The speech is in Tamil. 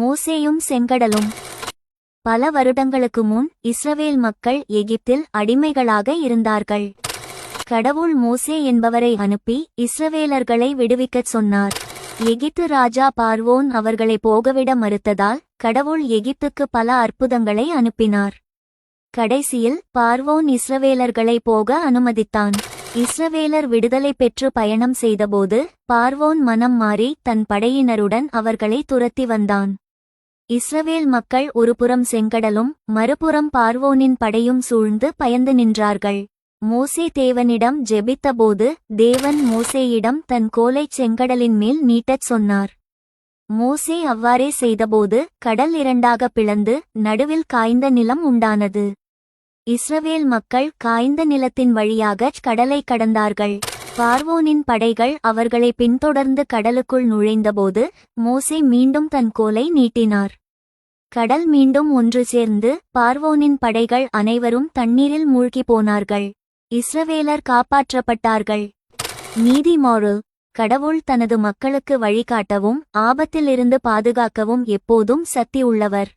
மோசேயும் செங்கடலும். பல வருடங்களுக்கு முன் இஸ்ரவேல் மக்கள் எகிப்தில் அடிமைகளாக இருந்தார்கள். கடவுள் மோசே என்பவரை அனுப்பி இஸ்ரவேலர்களை விடுவிக்கச் சொன்னார். எகிப்து ராஜா பார்வோன் அவர்களை போகவிட மறுத்ததால் கடவுள் எகிப்துக்கு பல அற்புதங்களை அனுப்பினார். கடைசியில் பார்வோன் இஸ்ரவேலர்களை போக அனுமதித்தான். இஸ்ரவேலர் விடுதலை பெற்று பயணம் செய்தபோது பார்வோன் மனம் மாறி தன் படையினருடன் அவர்களை துரத்தி வந்தான். இஸ்ரவேல் மக்கள் ஒருபுறம் செங்கடலும் மறுபுறம் பார்வோனின் படையும் சூழ்ந்து பயந்து நின்றார்கள். மோசே தேவனிடம் ஜெபித்தபோது தேவன் மோசேயிடம் தன் கோலைச் செங்கடலின் மேல் நீட்டச் சொன்னார். மோசே அவ்வாறே செய்தபோது கடல் இரண்டாக பிளந்து நடுவில் காய்ந்த நிலம் உண்டானது. இஸ்ரவேல் மக்கள் காய்ந்த நிலத்தின் வழியாகச் கடலை கடந்தார்கள். பார்வோனின் படைகள் அவர்களை பின்தொடர்ந்து கடலுக்குள் நுழைந்தபோது மோசே மீண்டும் தன் கோலை நீட்டினார். கடல் மீண்டும் ஒன்று சேர்ந்து பார்வோனின் படைகள் அனைவரும் தண்ணீரில் மூழ்கி போனார்கள். இஸ்ரவேலர் காப்பாற்றப்பட்டார்கள். நீதி மாறு. கடவுள் தனது மக்களுக்கு வழிகாட்டவும் ஆபத்திலிருந்து பாதுகாக்கவும் எப்போதும் சக்தி உள்ளவர்